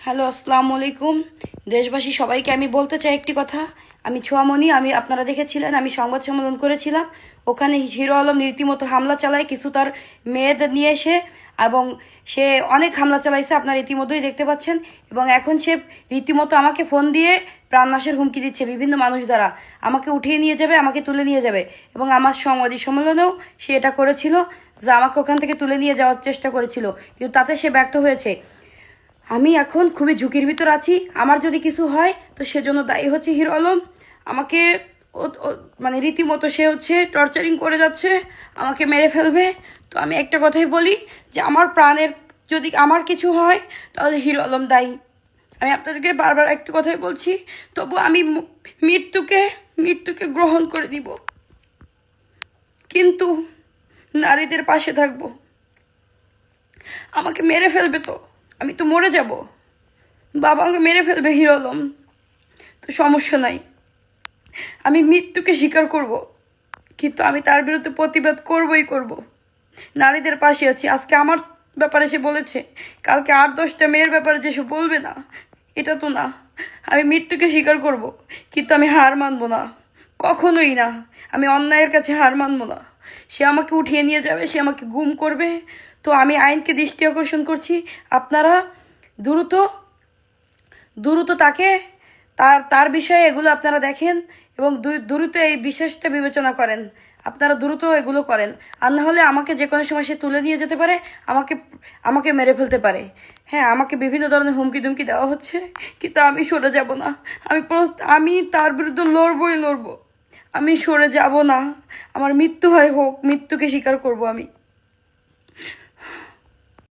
Hello, আসসালামু আলাইকুম। দেশবাসী, সবাইকে আমি বলতে চাই একটি কথা। আমি ছোয়ামণি, আমি আপনারা দেখেছিলেন, আমি সংবাদ সম্মেলন করেছিলাম। ওখানে হিরো আলম রীতিমতো হামলা চালায়, কিছু তার মেয়েদের নিয়ে এসে, এবং সে অনেক হামলা চালাইছে, আপনারা ইতিমধ্যেই দেখতে পাচ্ছেন। এবং এখন সে রীতিমতো আমাকে ফোন দিয়ে প্রাণনাশের হুমকি দিচ্ছে, বিভিন্ন মানুষ দ্বারা। আমাকে উঠিয়ে নিয়ে যাবে, আমাকে তুলে নিয়ে যাবে। এবং আমার সাংবাদিক সম্মেলনেও সে এটা করেছিল, যে আমাকে ওখান থেকে তুলে নিয়ে যাওয়ার চেষ্টা করেছিল। কিন্তু তাতে সে ব্যর্থ হয়েছে। আমি এখন খুবই ঝুঁকির ভিতর আছি। আমার যদি কিছু হয়, তো সেজন্য দায়ী হচ্ছে হিরো আলম। আমাকে মানে রীতিমতো সে হচ্ছে টর্চারিং করে যাচ্ছে, আমাকে মেরে ফেলবে। তো আমি একটা কথাই বলি যে, আমার প্রাণের যদি আমার কিছু হয়, তাহলে হিরো আলম দায়ী। আমি আপনাদেরকে বারবার একটা কথাই বলছি, তবু আমি মৃত্যুকে মৃত্যুকে গ্রহণ করে দিব কিন্তু নারীদের পাশে থাকব। আমাকে মেরে ফেলবে তো। আমি তো মরে যাব। বাবা আমাকে মেরে ফেলবে হিরো আলম তো সমস্যা নাই। আমি মৃত্যুকে স্বীকার করব। কিন্তু আমি তার বিরুদ্ধে প্রতিবাদ করবই করব। নারীদের পাশে আছি। আজকে আমার ব্যাপারে সে বলেছে। কালকে আট দশটা মেয়ের ব্যাপারে যে সে বলবে না, এটা তো না। আমি মৃত্যুকে স্বীকার করব, কিন্তু আমি হার মানবো না। কখনোই না। আমি অন্যায়ের কাছে হার মানবো না। সে আমাকে উঠিয়ে নিয়ে যাবে, সে আমাকে গুম করবে। তো আমি আইনকে দৃষ্টি আকর্ষণ করছি। আপনারা দ্রুত দ্রুত তাকে, তার তার বিষয়ে এগুলো আপনারা দেখেন এবং দ্রুত এই বিশেষটা বিবেচনা করেন। আপনারা দ্রুত এগুলো করেন। আর না হলে আমাকে যে কোনো সময় সে তুলে নিয়ে যেতে পারে, আমাকে আমাকে মেরে ফেলতে পারে। হ্যাঁ আমাকে বিভিন্ন ধরনের হুমকি ধুমকি দেওয়া হচ্ছে, কিন্তু আমি সরে যাব না। আমি আমি তার বিরুদ্ধে লড়বই লড়বো। আমি সরে যাব না। আমার মৃত্যু হয় হোক মৃত্যুকে স্বীকার করব আমি।